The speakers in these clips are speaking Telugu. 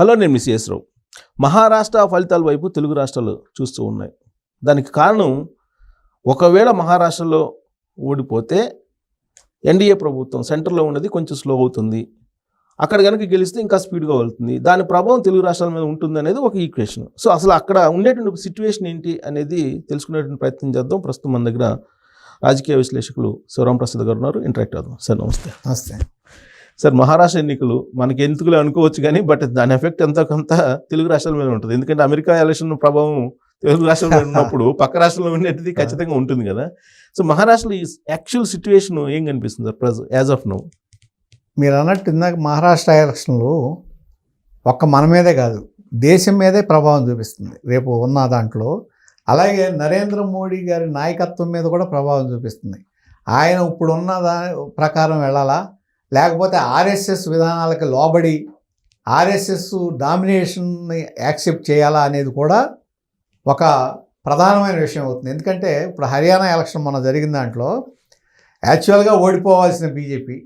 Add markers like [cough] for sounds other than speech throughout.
హలో నేను మిస్ ఎస్ రావు. మహారాష్ట్ర ఫలితాల వైపు తెలుగు రాష్ట్రాలు చూస్తూ ఉన్నాయి. దానికి కారణం ఒకవేళ మహారాష్ట్రలో ఓడిపోతే ఎన్డీఏ ప్రభుత్వం సెంటర్లో ఉన్నది కొంచెం స్లో అవుతుంది. అక్కడ కనుక గెలిస్తే ఇంకా స్పీడ్గా వెళ్తుంది. దాని ప్రభావం తెలుగు రాష్ట్రాల మీద ఉంటుంది అనేది ఒక ఈక్వేషన్. సో అసలు అక్కడ ఉండేటువంటి సిచ్యువేషన్ ఏంటి అనేది తెలుసుకునేటువంటి ప్రయత్నం చేద్దాం. ప్రస్తుతం మన దగ్గర రాజకీయ విశ్లేషకులు శివరాం ప్రసాద్ గారు ఉన్నారు. ఇంటరాక్ట్ అవుదాం సార్ నమస్తే. నమస్తే. సార్ మహారాష్ట్ర ఎన్నికలు మనకి ఎందుకులే అనుకోవచ్చు కానీ బట్ దాని ఎఫెక్ట్ ఎంతో కొంత తెలుగు రాష్ట్రాల మీద ఉంటుంది. ఎందుకంటే అమెరికా ఎలక్షన్ ప్రభావం తెలుగు రాష్ట్రాల ఉన్నప్పుడు [laughs] పక్క రాష్ట్రంలో ఉండేది ఖచ్చితంగా ఉంటుంది కదా. సో మహారాష్ట్రలో ఈ యాక్చువల్ సిచ్యువేషన్ ఏం కనిపిస్తుంది సార్ ప్రజ యాజ్ ఆఫ్ నో మీరు అన్నట్టు ఇందాక మహారాష్ట్ర ఎలక్షన్లు ఒక్క మన మీదే కాదు దేశం మీదే ప్రభావం చూపిస్తుంది. రేపు ఉన్న దాంట్లో అలాగే నరేంద్ర మోడీ గారి నాయకత్వం మీద కూడా ప్రభావం చూపిస్తుంది. ఆయన ఇప్పుడున్న దాని ప్రకారం వెళ్ళాలా? లేకపోతే ఆర్ఎస్ఎస్ విధానాలకు లోబడి ఆర్ఎస్ఎస్ డామినేషన్ని యాక్సెప్ట్ చేయాలా అనేది కూడా ఒక ప్రధానమైన విషయం అవుతుంది. ఎందుకంటే ఇప్పుడు హర్యానా ఎలక్షన్ మొన్న జరిగిన దాంట్లో యాక్చువల్గా ఓడిపోవాల్సిన బీజేపీ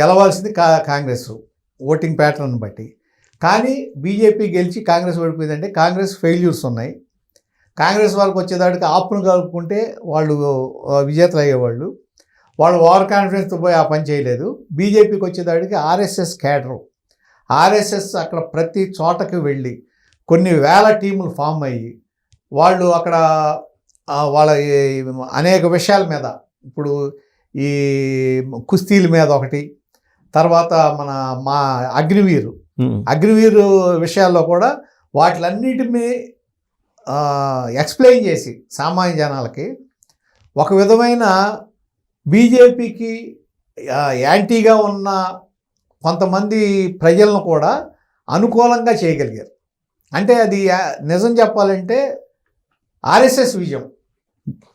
గెలవాల్సింది కా కాంగ్రెస్ ఓటింగ్ ప్యాటర్న్ బట్టి. కానీ బీజేపీ గెలిచి కాంగ్రెస్ ఓడిపోయిందంటే కాంగ్రెస్ ఫెయిల్యూర్స్ ఉన్నాయి. కాంగ్రెస్ వాళ్ళకి వచ్చేదానికి ఆపును కలుపుకుంటే వాళ్ళు విజేతలు అయ్యేవాళ్ళు వాళ్ళు ఓవర్ కాన్ఫిడెన్స్తో పోయి ఆ పని చేయలేదు. బీజేపీకి వచ్చేదానికి ఆర్ఎస్ఎస్ క్యాడరు ఆర్ఎస్ఎస్ అక్కడ ప్రతి చోటకి వెళ్ళి కొన్ని వేల టీములు ఫామ్ అయ్యి వాళ్ళు అక్కడ వాళ్ళ అనేక విషయాల మీద ఇప్పుడు ఈ కుస్తీల మీద ఒకటి తర్వాత మన మా అగ్నివీరు. అగ్నివీరు విషయాల్లో కూడా వాటిలన్నిటిని ఎక్స్ప్లెయిన్ చేసి సామాన్య జనాలకి ఒక విధమైన బీజేపీకి యాంటీగా ఉన్న కొంతమంది ప్రజలను కూడా అనుకూలంగా చేయగలిగారు. అంటే అది నిజం చెప్పాలంటే ఆర్ఎస్ఎస్ విజయం.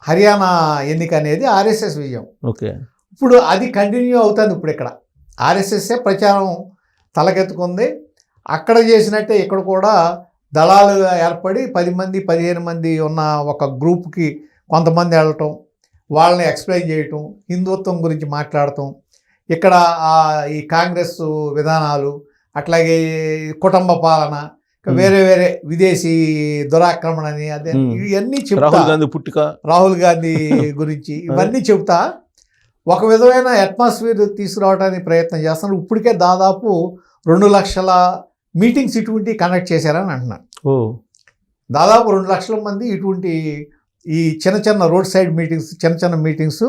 హర్యానా ఎన్నిక అనేది ఆర్ఎస్ఎస్ విజయం. ఓకే. ఇప్పుడు అది కంటిన్యూ అవుతుంది ఇప్పుడు ఇక్కడ. ఆర్ఎస్ఎస్ఏ ప్రచారం తలకెత్తుకుంది. అక్కడ చేసినట్టే ఇక్కడ కూడా దళాలుగా ఏర్పడి పది మంది పదిహేను మంది ఉన్న ఒక గ్రూప్కి కొంతమంది వెళ్ళటం వాళ్ళని ఎక్స్ప్లెయిన్ చేయటం హిందుత్వం గురించి మాట్లాడటం ఇక్కడ ఈ కాంగ్రెస్ విధానాలు అట్లాగే కుటుంబ పాలన. వేరే వేరే విదేశీ దురాక్రమణ అని అదే. ఇవన్నీ చెప్తా. రాహుల్ గాంధీ పుట్టిక. రాహుల్ గాంధీ [laughs] గురించి ఇవన్నీ చెబుతా ఒక విధమైన అట్మాస్ఫియర్ తీసుకురావడానికి ప్రయత్నం చేస్తున్నారు. ఇప్పటికే దాదాపు రెండు లక్షల మీటింగ్స్ ఇటువంటి కండక్ట్ చేశారని అంటున్నారు. దాదాపు రెండు లక్షల మంది ఇటువంటి ఈ చిన్న చిన్న రోడ్ సైడ్ మీటింగ్స్ చిన్న చిన్న మీటింగ్స్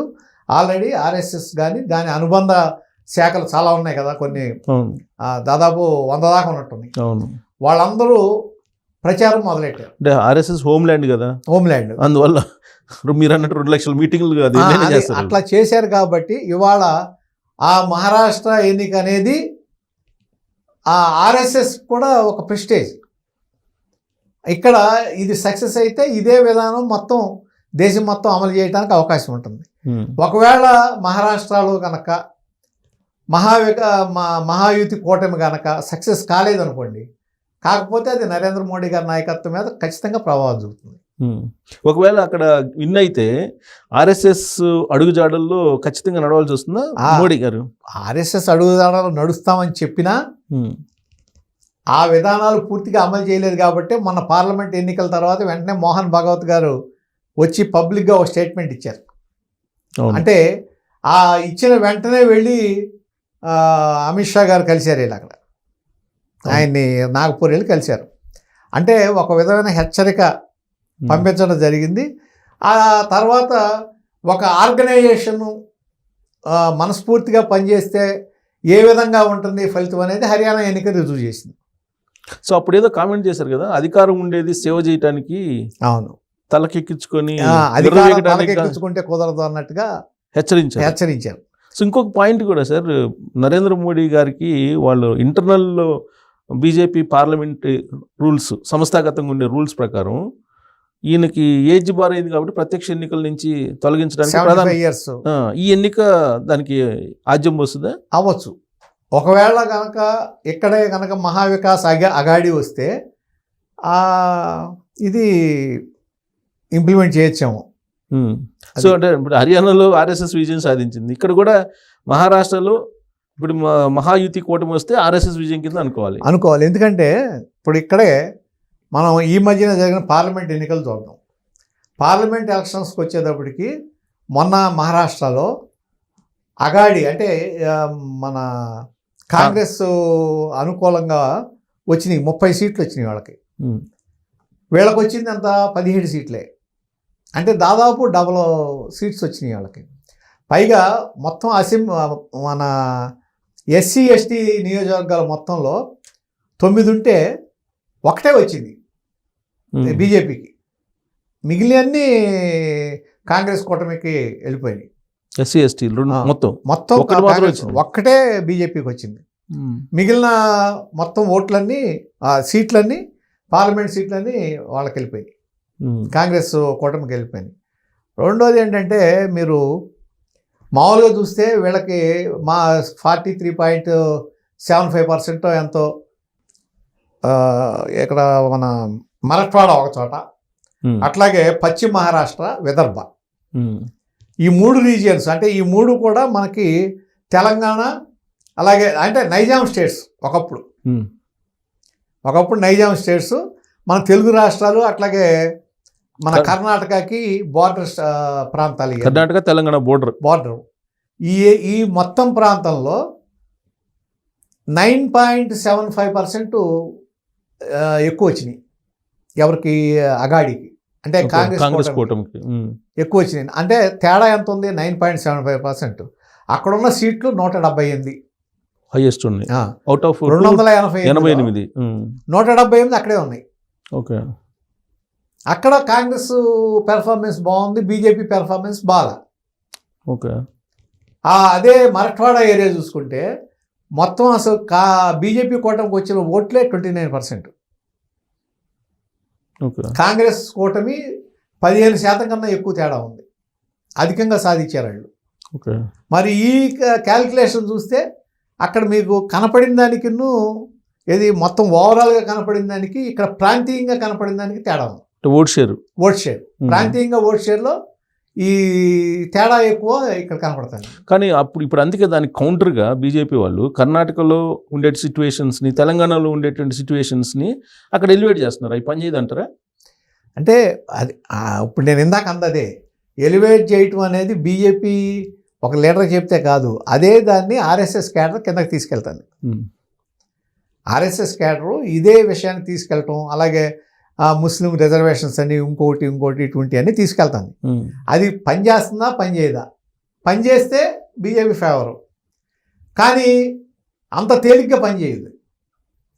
ఆల్రెడీ ఆర్ఎస్ఎస్ కానీ దాని అనుబంధ శాఖలు చాలా ఉన్నాయి కదా కొన్ని. దాదాపు వంద దాకా అవును. వాళ్ళందరూ ప్రచారం మొదలెట్టారు. అంటే ఆర్ఎస్ఎస్ హోమ్ ల్యాండ్ కదా? హోమ్ల్యాండ్. అందువల్ల [laughs] మీరు అన్నట్టు రెండు లక్షల మీటింగ్లు అట్లా చేశారు కాబట్టి ఇవాళ ఆ మహారాష్ట్ర ఎన్నిక అనేది ఆ ఆర్ఎస్ఎస్ కూడా ఒక ప్రెస్టేజ్. ఇక్కడ ఇది సక్సెస్ అయితే ఇదే విధానం మొత్తం దేశం మొత్తం అమలు చేయడానికి అవకాశం ఉంటుంది ఉమ్. ఒకవేళ మహారాష్ట్రలో కనుక మహావిక మహాయుతి కూటమి కనుక సక్సెస్ కాలేదనుకోండి కాకపోతే అది నరేంద్ర మోడీ గారి నాయకత్వం మీద ఖచ్చితంగా ప్రభావం చూపుతుంది ఉమ్. ఒకవేళ అక్కడ విన్ అయితే ఆర్ఎస్ఎస్ అడుగుజాడల్లో ఖచ్చితంగా నడవాల్సి వస్తుందా. మోడీ గారు ఆర్ఎస్ఎస్ అడుగుదాడలు నడుస్తామని చెప్పినా ఉమ్. ఆ విధానాలు పూర్తిగా అమలు చేయలేదు కాబట్టి మొన్న పార్లమెంట్ ఎన్నికల తర్వాత వెంటనే మోహన్ భగవత్ గారు వచ్చి పబ్లిక్గా ఒక స్టేట్మెంట్ ఇచ్చారు. అంటే ఆ ఇచ్చిన వెంటనే వెళ్ళి అమిత్ షా గారు కలిశారు వీళ్ళు అక్కడ ఆయన్ని నాగపూర్ వెళ్ళి కలిశారు. అంటే ఒక విధమైన హెచ్చరిక. పంపించడం జరిగింది. ఆ తర్వాత ఒక ఆర్గనైజేషన్ మనస్ఫూర్తిగా పనిచేస్తే ఏ విధంగా ఉంటుంది ఫలితం అనేది హర్యానా ఎన్నిక రుజువు చేసింది. సో అప్పుడు ఏదో కామెంట్ చేశారు కదా అధికారం ఉండేది సేవ చేయటానికి అవును. తలకెక్కించుకొని తలకెక్కించుకుంటే కుదరదు అన్నట్టుగా హెచ్చరించారు. హెచ్చరించారు. సో ఇంకొక పాయింట్ కూడా సార్ నరేంద్ర మోడీ గారికి వాళ్ళు ఇంటర్నల్లో బీజేపీ పార్లమెంట్ రూల్స్ సంస్థాగతంగా ఉండే రూల్స్ ప్రకారం ఈయనకి ఏజ్ బార్ అయింది కాబట్టి ప్రత్యక్ష ఎన్నికల నుంచి తొలగించడానికి ప్రధాన ఈ ఎన్నిక దానికి ఆజ్యం వస్తుందా అవ్వచ్చు. ఒకవేళ కనుక ఇక్కడే కనుక మహావికాస్ అగా అగాడి వస్తే ఇది ఇంప్లిమెంట్ చేయొచ్చాము. సో అంటే ఇప్పుడు హర్యానాలో ఆర్ఎస్ఎస్ విజయం సాధించింది. ఇక్కడ కూడా మహారాష్ట్రలో ఇప్పుడు మహాయుతి కూటమి వస్తే ఆర్ఎస్ఎస్ విజయం కింద అనుకోవాలి. అనుకోవాలి. ఎందుకంటే ఇప్పుడు ఇక్కడే మనం ఈ మధ్యన జరిగిన పార్లమెంట్ ఎన్నికలు చూద్దాం. పార్లమెంట్ ఎలక్షన్స్కి వచ్చేటప్పటికి మొన్న మహారాష్ట్రలో అగాడి అంటే మన కాంగ్రెస్ అనుకూలంగా వచ్చినాయి. ముప్పై సీట్లు వచ్చినాయి వాళ్ళకి. వీళ్ళకి వచ్చింది అంత పదిహేడు సీట్లే. అంటే దాదాపు డబల్ సీట్స్ వచ్చినాయి వాళ్ళకి. పైగా మొత్తం అసెం మన ఎస్సీ ఎస్టీ నియోజకవర్గాల మొత్తంలో తొమ్మిది ఉంటే ఒకటే వచ్చింది. బీజేపీకి. మిగిలినన్ని కాంగ్రెస్ కూటమికి వెళ్ళిపోయినాయి. ఎస్సీ ఎస్టీ రెండు. మొత్తం మొత్తం ఒక్కటి బీజేపీకి వచ్చింది. మిగిలిన మొత్తం ఓట్లన్నీ ఆ, సీట్లన్నీ పార్లమెంట్ సీట్లన్నీ వాళ్ళకి వెళ్ళిపోయినాయి. కాంగ్రెస్ కూటమికి వెళ్ళిపోయింది రెండోది ఏంటంటే మీరు మామూలుగా చూస్తే వీళ్ళకి మా forty three point seven five percent ఎంతో ఇక్కడ మన మరఠ్వాడ ఒక చోట. అట్లాగే పశ్చిమ మహారాష్ట్ర విదర్భ. ఈ మూడు రీజియన్స్ అంటే ఈ మూడు కూడా మనకి తెలంగాణ అలాగే అంటే నైజాం స్టేట్స్ ఒకప్పుడు. ఒకప్పుడు నైజాం స్టేట్స్ మన తెలుగు రాష్ట్రాలు అట్లాగే మన కర్- కర్ణాటకకి బార్డర్ ప్రాంతాలు. కర్ణాటక తెలంగాణ బోర్డర్ బార్డర్ ఈ ఈ మొత్తం ప్రాంతంలో nine point seven five percent ఎక్కువ వచ్చినాయి ఎవరికి అగాడికి అంటే కాంగ్రెస్ కాంగ్రెస్ కూటమికి. ఎక్కువ వచ్చినాయి. అంటే తేడా ఎంత ఉంది? Nine point seven five percent. అక్కడున్న సీట్లు నూట డెబ్బై ఎనిమిది. హైయెస్ట్ ఉన్నాయి. అవుట్ ఆఫ్ రెండు వందల ఎనభై ఎనభై ఎనిమిది. నూట డెబ్బై ఎనిమిది అక్కడే ఉన్నాయి. ఓకే. అక్కడ కాంగ్రెస్ పెర్ఫార్మెన్స్ బాగుంది బీజేపీ పెర్ఫార్మెన్స్ బాగా. ఓకే. అదే మరఠ్వాడా ఏరియా చూసుకుంటే మొత్తం అసలు కా బీజేపీ కూటమికి వచ్చిన ఓట్లే ట్వంటీ నైన్ పర్సెంట్. కాంగ్రెస్ కూటమి పదిహేను శాతం కన్నా ఎక్కువ తేడా ఉంది. అధికంగా సాధించారు వాళ్ళు. మరి ఈ క్యాల్కులేషన్ చూస్తే అక్కడ మీకు కనపడిన దానికిను ఏది మొత్తం ఓవరాల్గా కనపడిన దానికి ఇక్కడ ప్రాంతీయంగా కనపడిన దానికి తేడా ఉంది. Vote share. Vote share. ప్రాంతీయంగా ఓట్ షేర్లో ఈ తేడా ఎక్కువ ఇక్కడ కనపడుతుంది కానీ అప్పుడు ఇప్పుడు అందుకే దానికి కౌంటర్గా బీజేపీ వాళ్ళు కర్ణాటకలో ఉండే సిచ్యువేషన్స్ని తెలంగాణలో ఉండేటువంటి సిచ్యువేషన్స్ని అక్కడ ఎలివేట్ చేస్తున్నారు. అవి పని చేయదంటారా? అంటే అది ఇప్పుడు నేను ఇందాక అందదే ఎలివేట్ చేయటం అనేది బీజేపీ ఒక లీడర్ చెప్తే కాదు అదే దాన్ని ఆర్ఎస్ఎస్ క్యాడర్ కిందకి తీసుకెళ్తాను. ఆర్ఎస్ఎస్ క్యాడరు ఇదే విషయాన్ని తీసుకెళ్ళటం అలాగే ఆ, ముస్లిం రిజర్వేషన్స్ అని ఇంకోటి ఇంకోటి ఇటువంటి అన్ని తీసుకెళ్తాను. అది పని చేస్తుందా పని చేయదా? పని చేస్తే బీజేపీ ఫేవరు. కానీ అంత తేలిగ్గా పని చేయదు.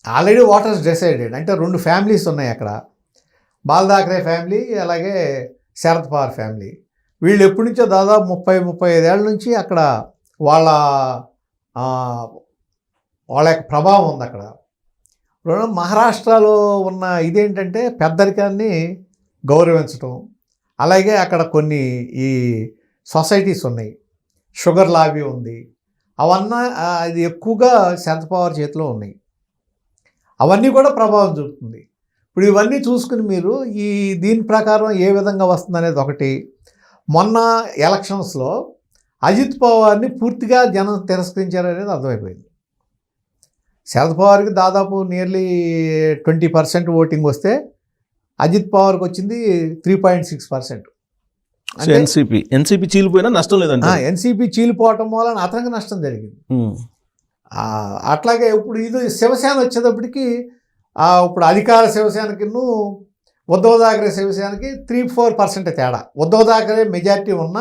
Already waters decided. అంటే రెండు ఫ్యామిలీస్ ఉన్నాయి అక్కడ. బాల్ ఠాక్రే ఫ్యామిలీ అలాగే శరద్ పవార్ ఫ్యామిలీ. వీళ్ళు ఎప్పటి నుంచో దాదాపు ముప్పై ముప్పై ఐదేళ్ళ నుంచి అక్కడ వాళ్ళ వాళ్ళ యొక్క ప్రభావం ఉంది అక్కడ. రెండు మహారాష్ట్రలో ఉన్న ఇదేంటంటే పెద్దరికాన్ని గౌరవించటం అలాగే అక్కడ కొన్ని ఈ సొసైటీస్ ఉన్నాయి. షుగర్ లాబీ ఉంది. అవన్నీ అది ఎక్కువగా శరద్ పవార్ చేతిలో ఉన్నాయి. అవన్నీ కూడా ప్రభావం చూపుతుంది. ఇప్పుడు ఇవన్నీ చూసుకుని మీరు ఈ దీని ప్రకారం ఏ విధంగా వస్తుంది అనేది ఒకటి. మొన్న ఎలక్షన్స్లో అజిత్ పవార్ని పూర్తిగా జనం తిరస్కరించారనేది అర్థమైపోయింది. శరద్ పవార్కి దాదాపు నియర్లీ ట్వంటీ పర్సెంట్ ఓటింగ్ వస్తే అజిత్ పవార్కి వచ్చింది three point six percent NCP NCP చీలిపోయినా నష్టం లేదంట ఎన్సీపీ చీలిపోవటం వలన అతనికి నష్టం జరిగింది. అట్లాగే ఇప్పుడు ఇది శివసేన వచ్చేటప్పటికి ఇప్పుడు అధికార శివసేనకిను ఉద్ధవ్ థాకరే శివసేనకి త్రీ ఫోర్ పర్సెంట్ తేడా. ఉద్ధవ్ థాకరే మెజారిటీ ఉన్న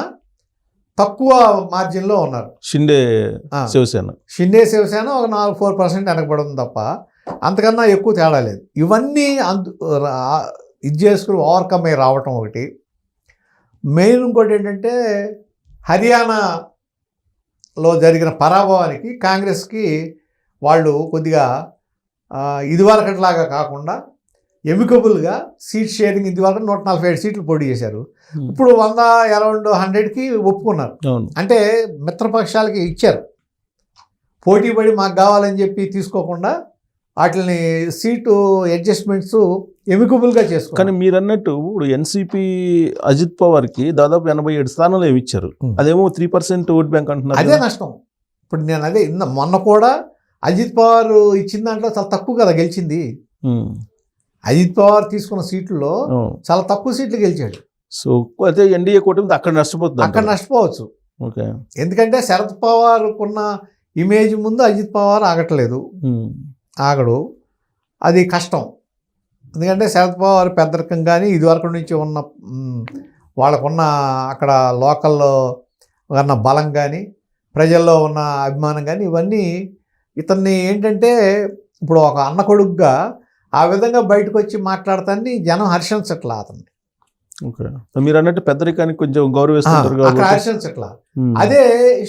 తక్కువ మార్జిన్లో ఉన్నారు. షిండే శివసేన. షిండే శివసేన ఒక నాలుగు ఫోర్ పర్సెంట్ వెనకబడింది తప్ప అంతకన్నా ఎక్కువ తేడా లేదు. ఇవన్నీ అందు ఇది చేసుకుని ఓవర్కమ్ అయ్యి రావటం ఒకటి. మెయిన్ ఇంకోటి ఏంటంటే హర్యానాలో జరిగిన పరాభవానికి కాంగ్రెస్కి వాళ్ళు కొద్దిగా ఇదివరకట్లాగా కాకుండా ఎమికబుల్గా సీట్ షేరింగ్ ఇదివరకు నూట నలభై ఏడు సీట్లు పోటీ చేశారు. ఉమ్. ఇప్పుడు వంద అరౌండ్ హండ్రెడ్కి ఒప్పుకున్నారు. అంటే మిత్రపక్షాలకి ఇచ్చారు. పోటీ పడి మాకు కావాలని చెప్పి తీసుకోకుండా వాటిని సీటు అడ్జస్ట్మెంట్స్ ఎమికబుల్గా కానీ చేసుకున్నారు మీరు అన్నట్టు ఇప్పుడు ఎన్సీపీ అజిత్ పవార్కి దాదాపు ఎనభై ఏడు స్థానాలు ఏమి ఇచ్చారు. ఉమ్. అదేమో త్రీ పర్సెంట్ ఓట్ బ్యాంక్ అదే అంటున్నారు నష్టం. ఇప్పుడు నేను అదే మొన్న కూడా అజిత్ పవార్ ఇచ్చిన దాంట్లో చాలా తక్కువ కదా గెలిచింది. ఉమ్. అజిత్ పవార్ తీసుకున్న సీట్లలో. చాలా తక్కువ సీట్లు గెలిచాడు సో అయితే ఎన్డీఏ కూటమి అక్కడ నష్టపోతుంది అక్కడ. నష్టపోవచ్చు ఓకే ఎందుకంటే శరద్ పవార్ ఉన్న ఇమేజ్ ముందు అజిత్ పవార్ ఆగట్లేదు. ఆగడు అది కష్టం ఎందుకంటే శరద్ పవార్ పెద్దరికం కానీ ఇదివరకు నుంచి ఉన్న వాళ్ళకున్న అక్కడ లోకల్లో ఉన్న బలం కానీ ప్రజల్లో ఉన్న అభిమానం కానీ ఇవన్నీ ఇతన్ని ఏంటంటే ఇప్పుడు ఒక అన్న కొడుకుగా ఆ విధంగా బయటకు వచ్చి మాట్లాడతాన్ని జనం హర్షించట్లా అతన్ని మీరు అన్నట్టు పెద్దరికానికి కొంచెం కాబట్టి. హర్షించట్లా. అదే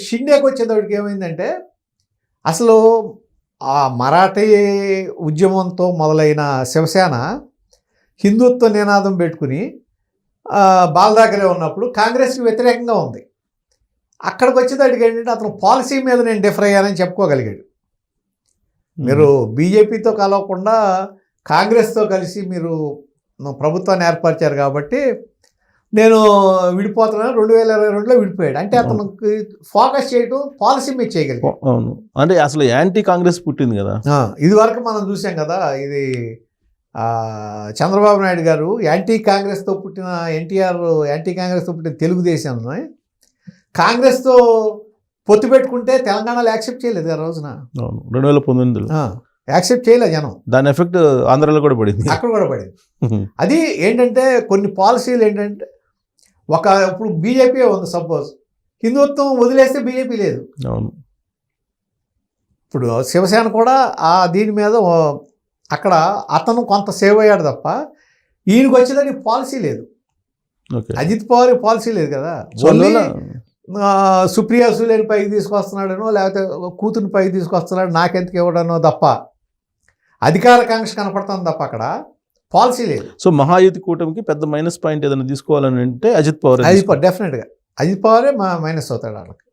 షిండేకి వచ్చేటప్పటికి ఏమైందంటే అసలు ఆ మరాఠీ ఉద్యమంతో మొదలైన శివసేన హిందుత్వ నినాదం పెట్టుకుని ఆ, బాల దగ్గరే ఉన్నప్పుడు కాంగ్రెస్కి వ్యతిరేకంగా ఉంది. అక్కడికి వచ్చేటప్పటికి ఏంటంటే అతను పాలసీ మీద నేను డిఫర్ అయ్యానని చెప్పుకోగలిగాడు. మీరు బీజేపీతో కలవకుండా కాంగ్రెస్తో కలిసి మీరు ప్రభుత్వాన్ని ఏర్పరిచారు కాబట్టి నేను విడిపోతున్నాను. రెండు వేల ఇరవై రెండులో విడిపోయాడు. అంటే అతనికి ఫోకస్ చేయడం పాలసీ మీద చేయగలిగాడు. అవును. అంటే అసలు యాంటీ కాంగ్రెస్ పుట్టింది కదా. ఇది వరకు మనం చూసాం కదా ఇది చంద్రబాబు నాయుడు గారు యాంటీ కాంగ్రెస్తో పుట్టిన ఎన్టీఆర్ యాంటీ కాంగ్రెస్తో పుట్టిన తెలుగుదేశం కాంగ్రెస్తో పొత్తు పెట్టుకుంటే తెలంగాణలో యాక్సెప్ట్ చేయలేదు ఆ రోజున. రెండు వేల పంతొమ్మిదిలో. యాక్సెప్ట్ చేయలేదు జనం. దాని ఎఫెక్ట్ ఆంధ్రాలో కూడా పడింది. అక్కడ కూడా పడింది. అది ఏంటంటే కొన్ని పాలసీలు ఏంటంటే ఒక ఇప్పుడు బీజేపీ ఉంది సపోజ్. హిందుత్వం వదిలేస్తే బీజేపీ లేదు. అవును. ఇప్పుడు శివసేన కూడా ఆ దీని మీద అక్కడ అతను కొంత సేవ్ అయ్యాడు తప్ప ఈయనకి వచ్చేదానికి పాలసీ లేదు. అజిత్ పవార్ పాలసీ లేదు కదా. సుప్రియా సులేని పైకి తీసుకొస్తున్నాడనో లేకపోతే కూతురు పైకి తీసుకొస్తున్నాడు నాకెందుకు ఇవ్వడనో తప్ప. అధికార కాంక్ష కనపడుతుంది తప్ప అక్కడ పాలసీ లేదు. సో మహాయుతి కూటమికి పెద్ద మైనస్ పాయింట్ ఏదైనా తీసుకోవాలని అంటే అజిత్ పవార్ అజిత్ పవార్ డెఫినెట్గా అజిత్ పవారే మా మైనస్ అవుతాడు వాళ్ళకి.